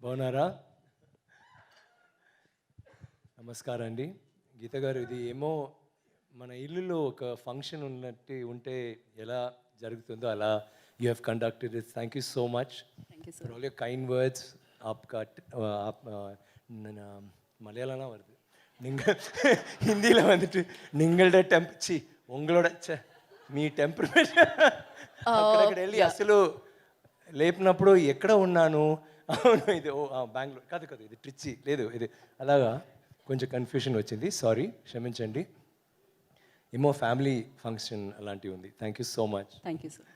బాగున్నారా? నమస్కారం అండి గీత గారు ఇది ఏమో మన ఇల్లులో ఒక ఫంక్షన్ ఉన్నట్టు ఉంటే ఎలా జరుగుతుందో అలా you have conducted it. Thank you so much all your kind words ఆప్కా மலையாளம்லாம் வருது நீங்கள் హిందీలో வந்துட்டு நீங்களோட டெம்ப் சி உங்களோட మీ టెంపర్మెంట్ అక్కడక్కడ వెళ్ళి అసలు లేపినప్పుడు ఎక్కడ ఉన్నాను? అవును ఇది ఓ బెంగళూరు. కాదు కాదు ఇది ట్రిచ్చి. లేదు ఇది అలాగా కొంచెం కన్ఫ్యూషన్ వచ్చింది. సారీ క్షమించండి. ఏమో ఫ్యామిలీ ఫంక్షన్ అలాంటివి ఉంది. Thank you so much thank you sir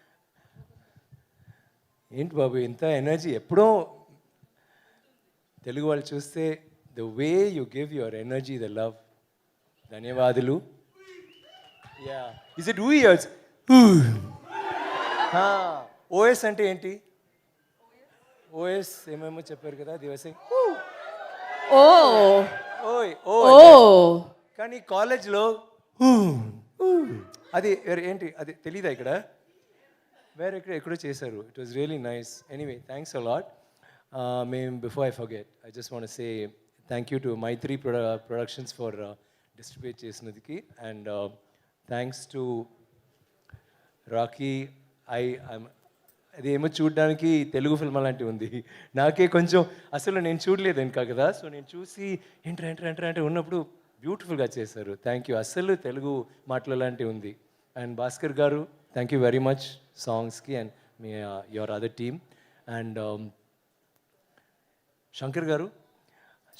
ఏంటి బాబు ఇంత ఎనర్జీ ఎప్పుడో తెలుగు వాళ్ళు చూస్తే the way you give your energy the love ధన్యవాదాలు. యా ఇస్ ఇట్ ఊ ఇయర్స్ ఓఎస్ అంటే ఏంటి? ఓఎస్ ఏమేమో చెప్పారు కదా దివసే. ఓ. ఓయ్ ఓ కానీ కాలేజ్లో అది వేరే ఏంటి? అది తెలీదా ఇక్కడ? వేరే ఇక్కడ ఎక్కడో చేశారు. It was really nice anyway thanks a lot మేము before I forget I just want say thank you to Mythri ప్రొడ productions for distribute చేసినందుకు. And thanks to Rocky I అదేమో చూడడానికి తెలుగు ఫిల్మ్ అలాంటివి ఉంది. నాకే కొంచెం అసలు నేను చూడలేదు ఇంకా కదా సో నేను చూసి ఎంటర్ ఎంటర్ ఎంటర్ అంటే ఉన్నప్పుడు బ్యూటిఫుల్గా చేశారు. థ్యాంక్ యూ అసలు తెలుగు మాటలు లాంటివి ఉంది. And Bhaskar garu thank you very much సాంగ్స్కి and me your other team and Shankar garu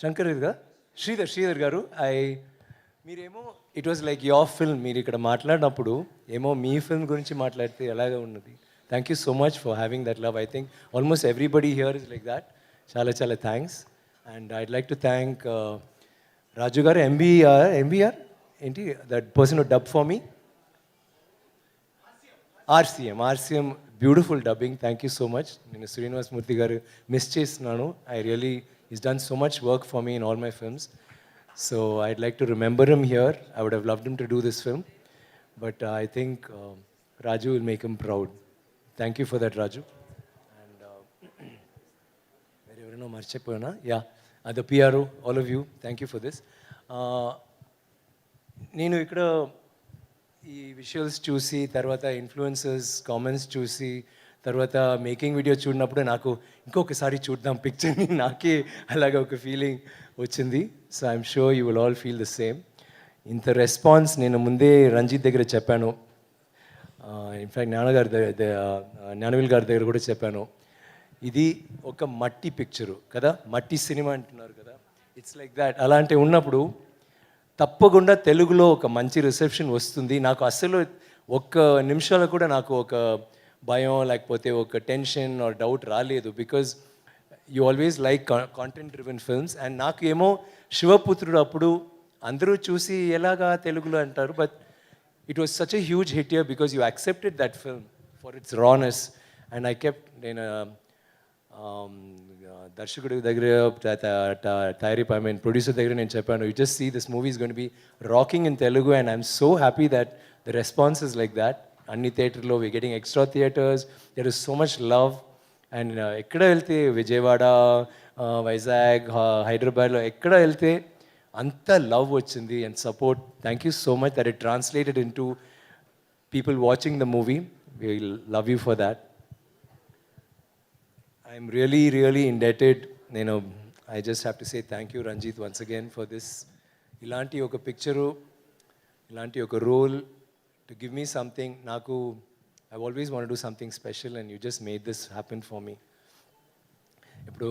Shankar ఇదిగా శ్రీధర్ శ్రీధర్ గారు ఐ మీరేమో it was like your film మీరు ఇక్కడ మాట్లాడినప్పుడు ఏమో మీ ఫిల్మ్ గురించి మాట్లాడితే ఎలాగ ఉన్నది. Thank you so much for having that love I think almost everybody here is like that చాలా చాలా thanks and I'd like to thank Raju garu MBR MBR ఏంటి? That person dub for me RCM RCM beautiful dubbing thank you so much నేను Srinivas Murthy garu miss చేస్తున్నాను. I really is done so much work for me in all my films so I'd like to remember him here I would have loved him to do this film but I think Raju will make him proud thank you for that Raju and వేరే ఎవరైనా మర్చిపోయినా yeah అద PRO all of you thank you for this నేను ఇక్కడ ఈ visuals చూసి తర్వాత influencers comments చూసి తర్వాత మేకింగ్ వీడియో చూడినప్పుడు నాకు ఇంకొకసారి చూద్దాం పిక్చర్ని నాకే అలాగే ఒక ఫీలింగ్ వచ్చింది. So I'm sure you will all feel the same ఇంత రెస్పాన్స్ నేను ముందే రంజిత్ దగ్గర చెప్పాను. ఇన్ఫ్యాక్ట్ జ్ఞానగారి దగ్గర జ్ఞానవిల్ గారి దగ్గర కూడా చెప్పాను. ఇది ఒక మట్టి పిక్చరు కదా? మట్టి సినిమా అంటున్నారు కదా? ఇట్స్ లైక్ దాట్ అలాంటి ఉన్నప్పుడు తప్పకుండా తెలుగులో ఒక మంచి రిసెప్షన్ వస్తుంది. నాకు అసలు ఒక్క నిమిషాలు కూడా నాకు ఒక భయం లేకపోతే ఒక టెన్షన్ ఆర్ డౌట్ రాలేదు. Because you always like content driven films and నాకు ఏమో శివపుత్రుడు అప్పుడు అందరూ చూసి ఎలాగా తెలుగులో అంటారు. But it was such a huge hit year because you accepted that film for its rawness and I kept నేను దర్శకుడి దగ్గర తయారీ ఐ మీన్ ప్రొడ్యూసర్ దగ్గర నేను చెప్పాను you just see this movie gonna be rocking in Telugu and I'm so happy that the response is like that అన్ని థియేటర్లో we getting extra theatres there is so much love and ఎక్కడ వెళ్తే విజయవాడ వైజాగ్ హైదరాబాద్లో ఎక్కడ వెళ్తే అంత లవ్ వచ్చింది and support thank you so much that it translated in to people watching the movie we love you for that I'm really really indebted నేను I just have to say thank you Ranjith once again for this ఇలాంటి ఒక picture ఇలాంటి ఒక role to give me something నాకు I always want do something special and you just made this happen for me ఇప్పుడు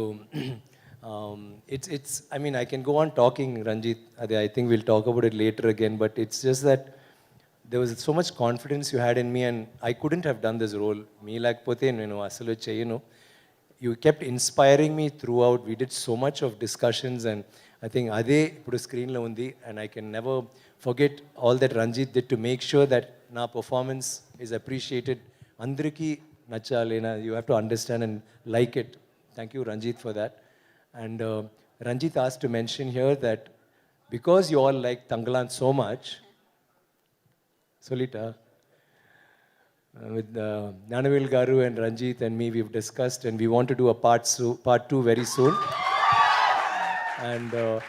it's it's I mean I can go on talking Ranjith అదే I think will talk about it later again but it's just that there was so much confidence you had in me and I couldn't have done this role. మీ లేకపోతే నేను అసలు చేయను you kept inspiring me throughout we did so much of discussions and I think అదే ఇప్పుడు స్క్రీన్లో ఉంది and I can never forget all that Ranjit did to make sure that our performance is appreciated. Andraki, Nachalena, you have to understand and like it. Thank you, Ranjit, for that. And uh, Ranjit asked to mention here that because you all like Tangalan so much, Solita, uh, with uh, Nanavil Garu and Ranjit and me, we've discussed and we want to do a part, two very soon. And uh,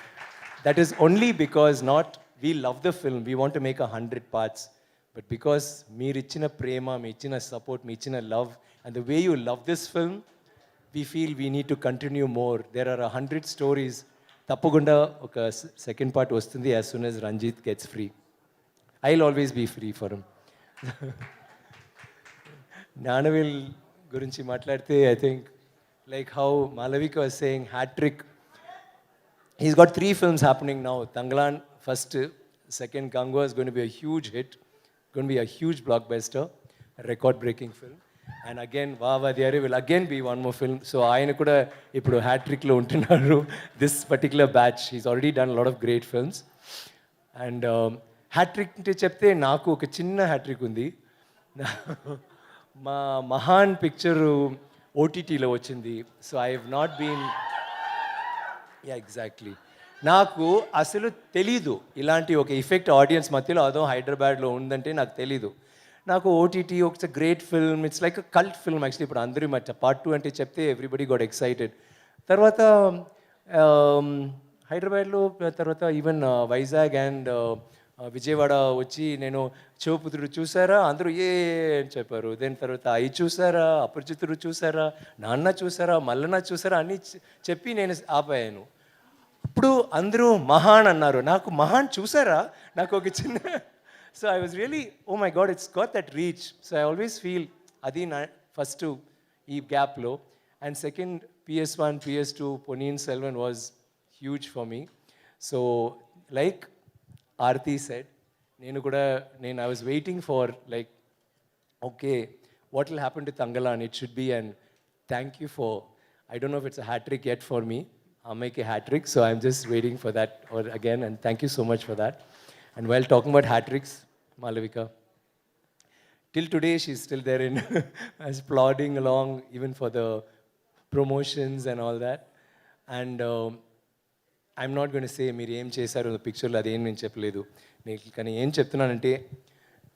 that is only because not we love the film. We want to make a hundred parts, but because me richina prema, me ichina support, me ichina love, and the way you love this film, we feel we need to continue more. There are a hundred stories. తప్పకుండా ఒక second part వస్తుంది as soon as Ranjith gets free I will always be free for him Gnanavel గురించి మాట్లాడితే I think like how Malavika was saying hattrick he's got three films happening now. Tanglan first second Kanguva is gonna be huge hit gonna be huge blockbuster record breaking film and again అరే will again be one more film so ఆయన కూడా ఇప్పుడు హ్యాట్రిక్లో ఉంటున్నారు. This particular batch is already done lot of great films and hattrick అంటే చెప్తే నాకు ఒక చిన్న హ్యాట్రిక్ ఉంది. మా మహాన్ పిక్చరు ఓటీటీలో వచ్చింది. So I have not been exactly నాకు అసలు తెలీదు ఇలాంటి ఒక ఇఫెక్ట్ ఆడియన్స్ మధ్యలో అదో హైదరాబాద్లో ఉందంటే నాకు తెలీదు. నాకు ఓటీటీ ఒక great film it's like cult film actually ఇప్పుడు అందరూ మధ్య. పార్ట్ టూ అంటే చెప్తే ఎవ్రీబడి గోట్ ఎక్సైటెడ్ తర్వాత um, హైదరాబాద్లో తర్వాత ఈవెన్ వైజాగ్ అండ్ విజయవాడ వచ్చి నేను శివపుత్రుడు చూసారా? అందరూ ఏ అని చెప్పారు. దాని తర్వాత అయి చూసారా? అపరిచితుడు చూసారా? నాన్న చూసారా? మల్లన్న చూసారా? అని చెప్పి నేను ఆపాయాను. ఎప్పుడు అందరూ మహాన్ అన్నారు నాకు మహాన్ చూసారా నాకు ఒక చిన్న so I was really oh my God it's got that reach so I always feel అది నా ఫస్ట్ ఈ గ్యాప్లో and second PS one PS two Ponniyin Selvan was huge for me so like Aarthi said నేను కూడా నేను I was waiting for like okay what will happen to Tangalan? It should be an thank you for, I don't know if it's a hattrick trick for me. I'll make a hat trick, so I'm just waiting for that or again, and thank you so much for that. And while talking about hat tricks, Malavika, till today she's still there in as plodding along, even for the promotions and all that. And um, I'm not gonna say మీరు ఏం చేశారు పిక్చర్లో అదేం నేను చెప్పలేదు నేను కానీ ఏం చెప్తున్నానంటే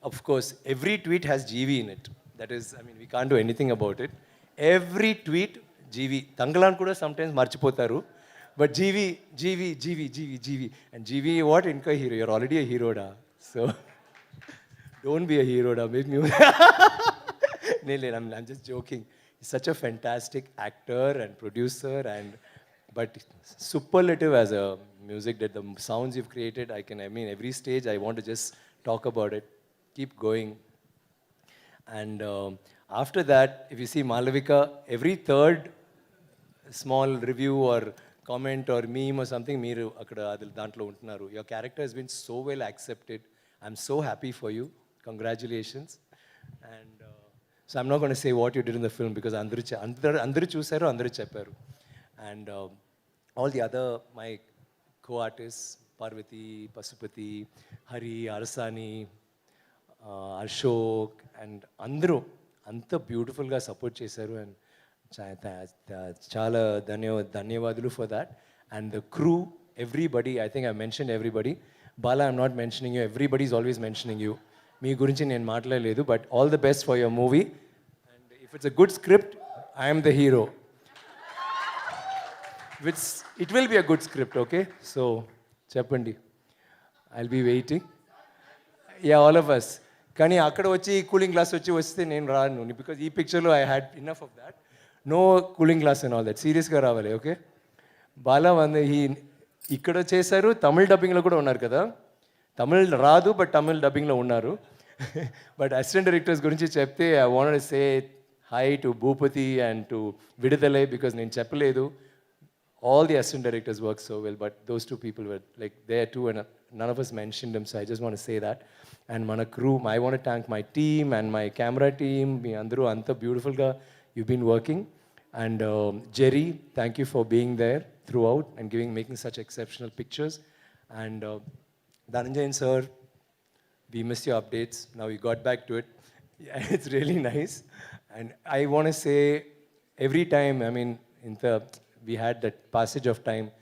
of course every tweet has GV in it that is I mean we can do anything about it every tweet జీవి తంగలాన్ కూడా సమ్ టైమ్స్ మర్చిపోతారు but G V G V G V G V G V and G V what ఇంకా hero your already a హీరోడా so don't be a హీరోడా make mu నేను లేదు I'm I'm just joking such a fantastic actor and producer and but superlative as a music that the sounds you've created i can i mean every stage i want to just talk about it keep going and um, after that if you see malavika every third small review or comment or meme or something మీరు అక్కడ అది దాంట్లో ఉంటున్నారు. Your character has been so well accepted I'm so happy for you congratulations and so I'm not gonna say what you did in the film because అందరూ అందరూ అందరూ చూశారు అందరూ చెప్పారు. And all the other my co artist Parvathy Pasupathy Hari Arasani Ashok and అందరూ అంత బ్యూటిఫుల్గా support చేశారు. అండ్ చాలా ధన్యవా ధన్యవాదాలు for that and the crew everybody I think I mention everybody Bala I'm not mentioning you everybody is always mentioning you మీ గురించి నేను మాట్లాడలేదు but all the best for your movie and if it's a good script I'm the hero with it will be a good script okay so చెప్పండి. I'll be waiting yeah all of us కానీ అక్కడ వచ్చి cooling glass వచ్చి వస్తే నేను రాను because ఈ పిక్చర్లో I had enough of that no cooling glass and all that సీరియస్గా రావాలి ఓకే బాలా వంద ఈ ఇక్కడ చేశారు తమిళ్ డబ్బింగ్లో కూడా ఉన్నారు కదా? తమిళ్ రాదు బట్ తమిళ్ డబ్బింగ్లో ఉన్నారు. బట్ అసిస్టెంట్ డైరెక్టర్స్ గురించి చెప్తే I want say hi to Bhoopathi and to విడుదలే because నేను చెప్పలేదు. All the assistant directors work so well but those two people were like they are two and none of us mention them so I just want say that and మన crew I want thank my team and my camera team మీ అందరూ అంత బ్యూటిఫుల్గా you've been working. And um, Jerry, thank you for being there throughout and giving, making such exceptional pictures. And uh, Dhananjayan sir, we missed your updates. Now we got back to it. Yeah, it's really nice. And I want to say every time, I mean, in the, we had that passage of time,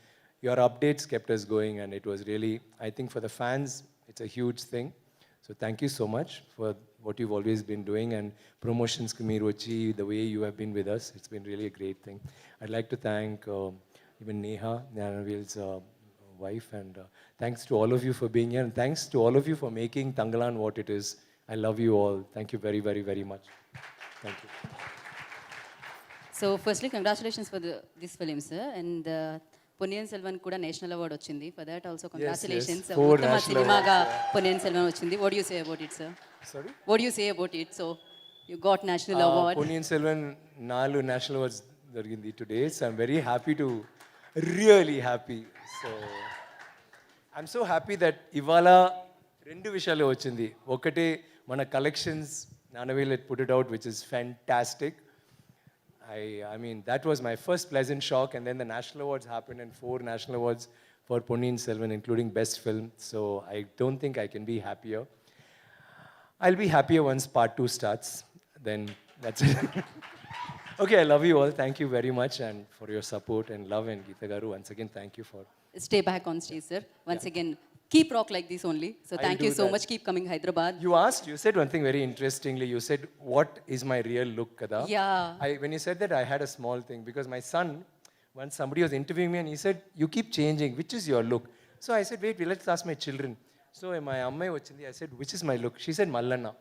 your updates kept us going, and it was really, I think for the fans, it's a huge thing. So thank you so much for what you've always been doing and promotions ki the way you have been with us. It's been really a great thing. I'd like to thank uh, even Neha, Nanavil's uh, wife, and uh, thanks to all of you for being here, and thanks to all of you for making Tangalan what it is. I love you all. Thank you very, very, very much. Thank you. So, firstly, congratulations for the, this film, sir, and uh, Ponniyin Selvan కూడా national award వచ్చింది. For that also congratulations ఉత్తమ సినిమాగా పొన్నియన్ సెల్వన్ వచ్చింది. What you say about it sir sorry? What you say about it so you got national award Ponniyin Selvan నాలుగు national awards జరిగింది today so I'm very happy to really happy so I'm so happy that ఇవాళ రెండు విషయాలు వచ్చింది. ఒకటి మన collections Gnanavel at put it out which is fantastic I, I mean, that was my first pleasant shock. And then the national awards happened, and four national awards for Ponniyin Selvan, including Best Film. So I don't think I can be happier. I'll be happier once part two starts. Then that's it. okay, I love you all. Thank you very much and for your support and love. And Geeta Garu, once again, thank you for. Stay back on stage, sir. Once yeah. again, keep rock like this only so I'll you do so that. Much keep coming Hyderabad You asked, you said one thing very interestingly. You said, What is my real look, Kada? Yeah. I, when you said that, I had a small thing because my son, once somebody was interviewing me and he said, You keep changing. Which is your look? So I said, Wait, let's ask my children. So my amma వచ్చింది I said, Which is my look? She said, Mallanna.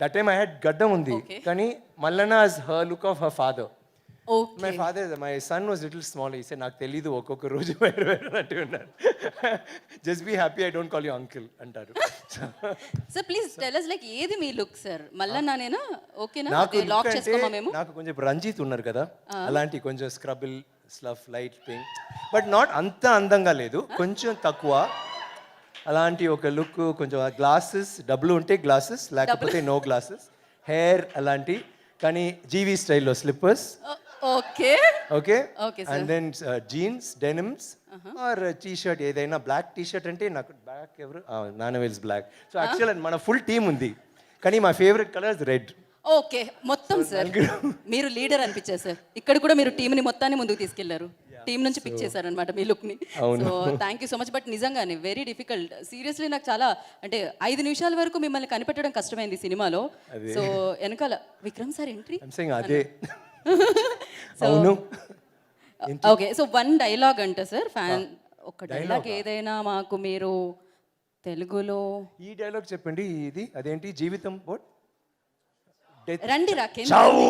That time I had gaddam undi. Okay. కానీ Mallanna is her look of her father. Okay my father my son was little small ఈ నాకు తెలీదు ఒక్కొక్క రోజు వేరు వేరు అంటూ ఉన్నారు just be happy I don't call you uncle అంటారు. Sir please tell us like ఏది మీ లుక్ సార్ మళ్ళా నానేనా ఓకేనా? నాకు లాక్ చేసుకోమా మేము? నాకు కొంచెం రంజిత్ ఉన్నారు కదా అలాంటి కొంచెం స్క్రబుల్ స్లఫ్ లైట్ థింగ్ బట్ నాట్ అంత అందంగా లేదు కొంచెం తక్కువ. అలాంటి ఒక లుక్ కొంచెం గ్లాసెస్ డబ్బులు ఉంటే గ్లాసెస్ లేకపోతే నో గ్లాసెస్ హెయిర్ అలాంటి కానీ జీవీ స్టైల్లో slippers okay okay sir. And then jeans denims or T shirt ఏదైనా బ్లాక్ టీ షర్ట్ అంటే నాకు బ్లాక్ ఎవరు? నానవెల్స్ బ్లాక్ సో యాక్చువల్ మన ఫుల్ టీమ్ ఉంది. కానీ మా ఫేవరెట్ కలర్ రెడ్ ఓకే మొత్తం సార్ మీరు లీడర్ అనిపించారు సార్ ఇక్కడ కూడా మీరు టీంని మొత్తాన్ని ముందుకు తీసుకెళ్ళారు. టీం నుంచి పిక్ చేశారు అనమాట మీ లుక్ని. So thank you so much but నిజంగానే వెరీ డిఫికల్ట్ సీరియస్లీ నాకు చాలా అంటే ఐదు నిమిషాల వరకు మిమ్మల్ని కనిపెట్టడం కష్టమైంది సినిమాలో. సో వెనకాల విక్రమ్ సార్ ఎంట్రీ అదే. అవును. ఓకే సో వన్ డైలాగ్ అంట సార్ ఫ్యాన్ ఒక డైలాగ్ ఏదైనా మాకు మీరు తెలుగులో ఈ డైలాగ్ చెప్పండి ఇది అదేంటి జీవితం. రండి చావు!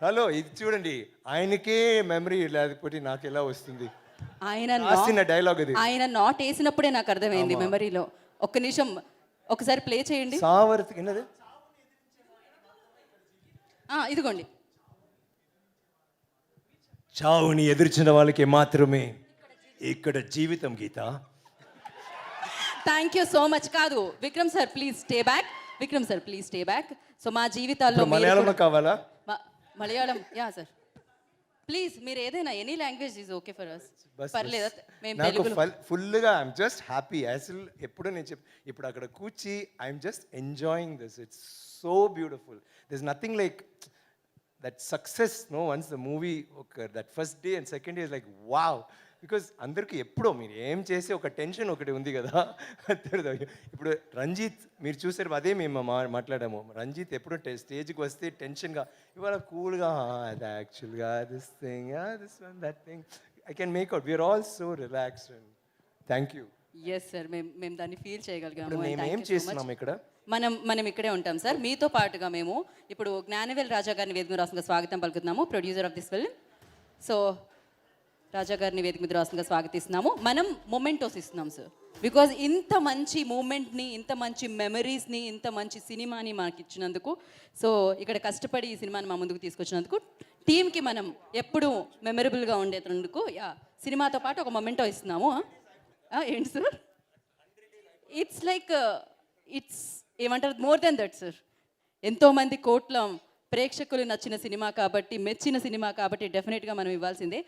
హలో ఇది చూడండి ఆయనకే మెమరీ లేకపోతే నాకు ఎలా వస్తుంది? ఆయన డైలాగ్ అది ఆయన నాట్ వేసినప్పుడే నాకు అర్థమైంది మెమరీలో ఒక్క నిమిషం ఒకసారి ప్లే చేయండి. సావర్తి ఇదిగోండి. చావుని ఎదుర్చిన వాళ్ళకి మాత్రమే ఇక్కడ జీవితం గీత. థ్యాంక్ యూ సో మచ్ కాదు Vikram sir please stay back Vikram sir please stay back so మా జీవితాల్లో కూడా- కావాలా? మలయాళం యా సార్ ప్లీజ్ మీరు ఏదైనా any language is okay for us పర్లేదా? మేము నాకు ఫుల్గా ఐఎమ్ జస్ట్ హ్యాపీ అసలు ఎప్పుడు నేను చెప్ ఇప్పుడు అక్కడ కూర్చి I'm just enjoying this it's so beautiful this nothing like that success no once the movie ఒక that first day and second day like wow because అందరికీ ఎప్పుడో మీరు ఏం చేసి ఒక టెన్షన్ ఒకటి ఉంది కదా. ఇప్పుడు రంజిత్ మీరు చూసారు అదే మేము మాట్లాడాము. రంజిత్ ఎప్పుడు స్టేజ్కి వస్తే టెన్షన్గా ఇవాళ కూల్గా అది యాక్చువల్గా this thing this one that thing I can make out we're all so relaxed and thank you yes sir మేము మేము దాన్ని ఫీల్ చేయగలిగాము మేము Thank ఏం. చేస్తున్నాం ఇక్కడ? మనం మనం ఇక్కడే ఉంటాం సార్. మీతో పాటుగా మేము ఇప్పుడు జ్ఞానవేల్ రాజా గారిని వేదిక రాసంగా స్వాగతం పలుకుతున్నాము. Producer of this film so Raja గారిని వేదిక మీద రాసంగా స్వాగతిస్తున్నాము. మనం మొమెంటోస్ ఇస్తున్నాం సార్ బికాజ్ ఇంత మంచి మూమెంట్ని ఇంత మంచి మెమరీస్ని ఇంత మంచి సినిమాని మనకి ఇచ్చినందుకు సో ఇక్కడ కష్టపడి ఈ సినిమాని మా ముందుకు తీసుకొచ్చినందుకు టీంకి మనం ఎప్పుడు మెమరబుల్గా ఉండేటందుకు యా సినిమాతో పాటు ఒక మొమెంటో ఇస్తున్నాము ఏంటి సార్ ఇట్స్ లైక్ ఇట్స్ ఏమంటారు? మోర్ దెన్ దట్ సార్ ఎంతోమంది కోట్ల ప్రేక్షకులు నచ్చిన సినిమా కాబట్టి మెచ్చిన సినిమా కాబట్టి డెఫినెట్గా మనం ఇవ్వాల్సిందే.